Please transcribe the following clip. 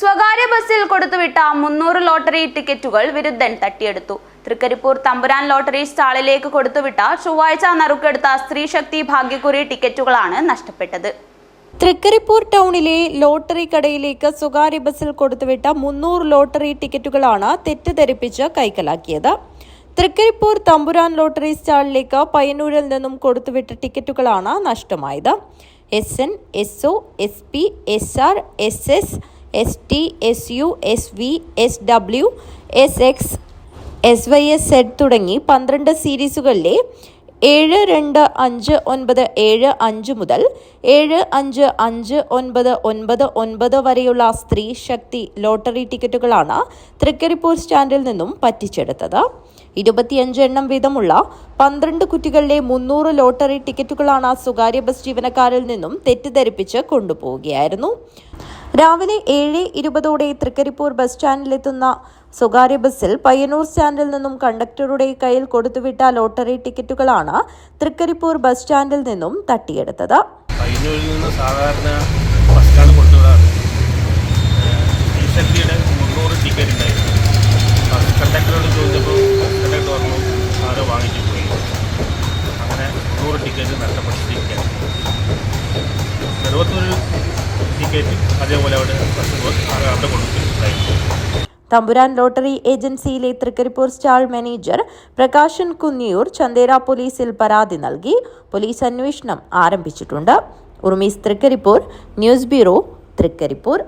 സ്വകാര്യ ബസ്സിൽ കൊടുത്തുവിട്ട മുന്നൂറ് ലോട്ടറി ടിക്കറ്റുകൾ വിരുദ്ധൻ തട്ടിയെടുത്തു. തൃക്കരിപ്പൂർ തമ്പുരാൻ ലോട്ടറി സ്റ്റാളിലേക്ക് കൊടുത്തുവിട്ട ചൊവ്വാഴ്ച നറുക്കെടുത്ത സ്ത്രീശക്തി ഭാഗ്യക്കുറി ടിക്കറ്റുകളാണ് നഷ്ടപ്പെട്ടത്. തൃക്കരിപ്പൂർ ടൗണിലെ ലോട്ടറി കടയിലേക്ക് സ്വകാര്യ ബസ്സിൽ കൊടുത്തുവിട്ട മുന്നൂറ് ലോട്ടറി ടിക്കറ്റുകളാണ് തെറ്റിദ്ധരിപ്പിച്ച് കൈക്കലാക്കിയത്. തൃക്കരിപ്പൂർ തമ്പുരാൻ ലോട്ടറി സ്റ്റാളിലേക്ക് പയ്യന്നൂരിൽ നിന്നും കൊടുത്തുവിട്ട ടിക്കറ്റുകളാണ് നഷ്ടമായത്. S N S O S P S R S S S T S U S V S W S X S Y S Z തുടങ്ങി പന്ത്രണ്ട് സീരീസുകളിലെ ഏഴ് രണ്ട് അഞ്ച് ഒൻപത് ഏഴ് അഞ്ച് മുതൽ ഏഴ് അഞ്ച് അഞ്ച് ഒൻപത് ഒൻപത് ഒൻപത് വരെയുള്ള സ്ത്രീ ശക്തി ലോട്ടറി ടിക്കറ്റുകളാണ് തൃക്കരിപ്പൂർ സ്റ്റാൻഡിൽ നിന്നും പറ്റിച്ചെടുത്തത്. ഇരുപത്തിയഞ്ച് എണ്ണം വീതമുള്ള പന്ത്രണ്ട് കുറ്റികളിലെ മുന്നൂറ് ലോട്ടറി ടിക്കറ്റുകളാണ് സ്വകാര്യ ബസ് ജീവനക്കാരിൽ നിന്നും തെറ്റിദ്ധരിപ്പിച്ച് കൊണ്ടുപോവുകയായിരുന്നു. രാവിലെ ഏഴ് ഇരുപതോടെ തൃക്കരിപ്പൂർ ബസ് സ്റ്റാൻഡിലെത്തുന്ന സ്വകാര്യ ബസ്സിൽ പയ്യന്നൂർ സ്റ്റാൻഡിൽ നിന്നും കണ്ടക്ടറുടെ കയ്യിൽ കൊടുത്തുവിട്ട ലോട്ടറി ടിക്കറ്റുകളാണ് തൃക്കരിപ്പൂർ ബസ് സ്റ്റാൻഡിൽ നിന്നും തട്ടിയെടുത്തത്. പയ്യന്നൂരിൽ സാധാരണ ടിക്കറ്റ് ഉണ്ടായിരുന്നു. കണ്ടക്ടറോട് ചോദിച്ചപ്പോൾ അങ്ങനെ ടിക്കറ്റ് നഷ്ടപ്പെട്ടിരിക്കുകയാണ് ചെറുപത്തൊരു തമ്പുരാൻ ലോട്ടറി ഏജൻസിയിലെ തൃക്കരിപ്പൂർ സ്റ്റാൾ മാനേജർ പ്രകാശൻ കുന്നിയൂർ ചന്ദേര പോലീസിൽ പരാതി നൽകി. പോലീസ് അന്വേഷണം ആരംഭിച്ചിട്ടുണ്ട്. ഉർമീസ് തൃക്കരിപ്പൂർ ന്യൂസ് ബ്യൂറോ തൃക്കരിപ്പൂർ.